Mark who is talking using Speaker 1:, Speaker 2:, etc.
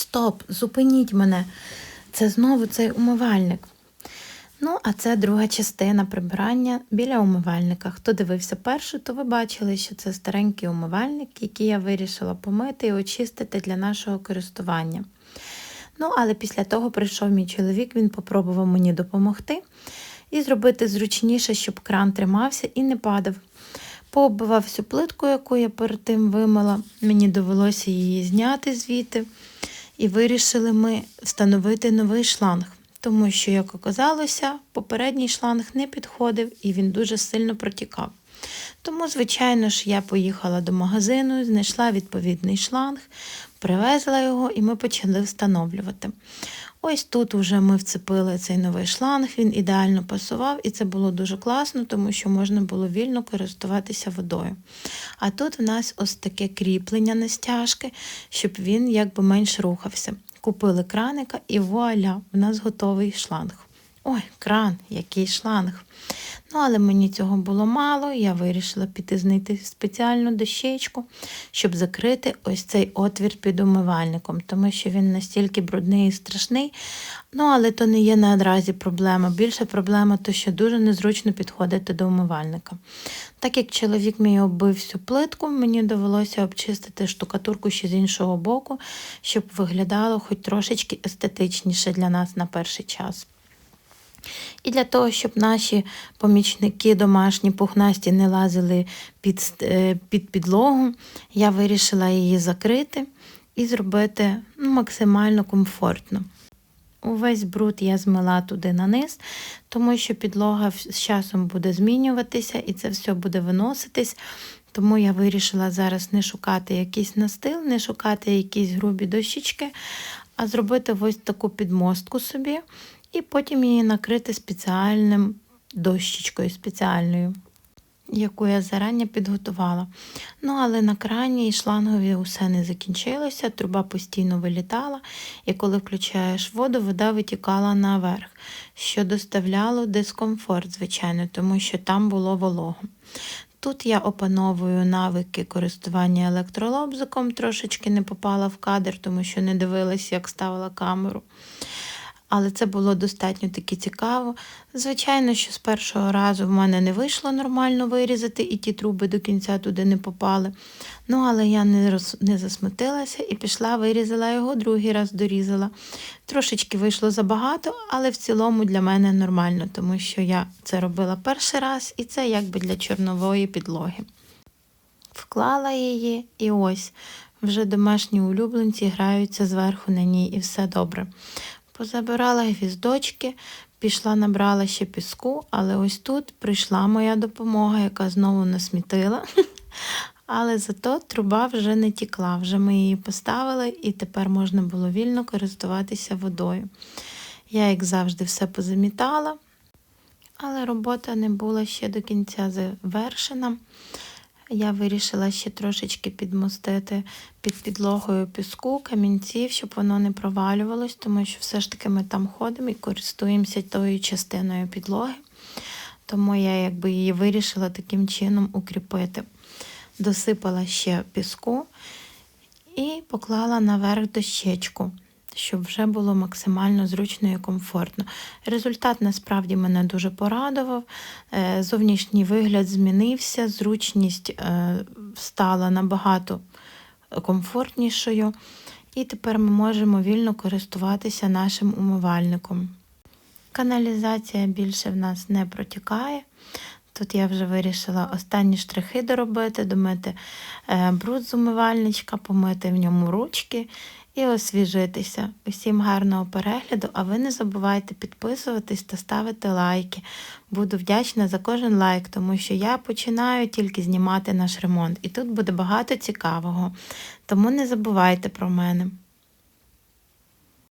Speaker 1: стоп, зупиніть мене. Це знову цей умивальник. Ну, а це друга частина прибирання біля умивальника. Хто дивився першу, то ви бачили, що це старенький умивальник, який я вирішила помити і очистити для нашого користування. Ну, але після того прийшов мій чоловік, він попробував мені допомогти і зробити зручніше, щоб кран тримався і не падав. Пооббивав всю плитку, яку я перед тим вимила. Мені довелося її зняти звідти. І вирішили ми встановити новий шланг, тому що, як оказалося, попередній шланг не підходив і він дуже сильно протікав. Тому, звичайно ж, я поїхала до магазину, знайшла відповідний шланг, привезла його і ми почали встановлювати. Ось тут вже ми вцепили цей новий шланг, він ідеально пасував, і це було дуже класно, тому що можна було вільно користуватися водою. А тут в нас ось таке кріплення на стяжки, щоб він якби менш рухався. Купили краника і вуаля, в нас готовий шланг. Ой, кран, який шланг. Ну, але мені цього було мало, я вирішила піти знайти спеціальну дощечку, щоб закрити ось цей отвір під умивальником, тому що він настільки брудний і страшний. Ну, але то не є наразі проблема. Більша проблема, то що дуже незручно підходити до умивальника. Так як чоловік мій оббив всю плитку, мені довелося обчистити штукатурку ще з іншого боку, щоб виглядало хоч трошечки естетичніше для нас на перший час. І для того, щоб наші помічники домашні пухнасті не лазили під, е, під підлогу, я вирішила її закрити і зробити ну, максимально комфортно. Увесь бруд я змила туди на низ, тому що підлога з часом буде змінюватися і це все буде виноситись. Тому я вирішила зараз не шукати якийсь настил, не шукати якісь грубі дощечки, а зробити ось таку підмостку собі і потім її накрити спеціальним дощечкою спеціальною, яку я зарані підготувала. Ну, але на крані шлангові усе не закінчилося, труба постійно вилітала, і коли включаєш воду, вода витікала наверх, що доставляло дискомфорт, звичайно, тому що там було волого. Тут я опановую навики користування електролобзиком, трошечки не попала в кадр, тому що не дивилась, як ставила камеру але це було достатньо таки цікаво. Звичайно, що з першого разу в мене не вийшло нормально вирізати, і ті труби до кінця туди не попали. Ну, але я не роз... не засмутилася і пішла, вирізала його, другий раз дорізала. Трошечки вийшло забагато, але в цілому для мене нормально, тому що я це робила перший раз, і це якби для чорнової підлоги. Вклала її, і ось вже домашні улюбленці граються зверху на ній, і все добре. Позабирала гвіздочки, пішла, набрала ще піску, але ось тут прийшла моя допомога, яка знову насмітила. Але зато труба вже не тікла, вже ми її поставили, і тепер можна було вільно користуватися водою. Я, як завжди, все позамітала, але робота не була ще до кінця завершена. Я вирішила ще трошечки підмостити під підлогою піску, камінців, щоб воно не провалювалось, тому що все ж таки ми там ходимо і користуємося тою частиною підлоги. Тому я якби її вирішила таким чином укріпити. Досипала ще піску і поклала наверх дощечку щоб вже було максимально зручно і комфортно. Результат насправді мене дуже порадував. Е, зовнішній вигляд змінився, зручність е, стала набагато комфортнішою, і тепер ми можемо вільно користуватися нашим умивальником. Каналізація більше в нас не протікає. Тут я вже вирішила останні штрихи доробити, домити е, бруд з умивальничка, помити в ньому ручки і освіжитися. Усім гарного перегляду, а ви не забувайте підписуватись та ставити лайки. Буду вдячна за кожен лайк, тому що я починаю тільки знімати наш ремонт, і тут буде багато цікавого. Тому не забувайте про мене.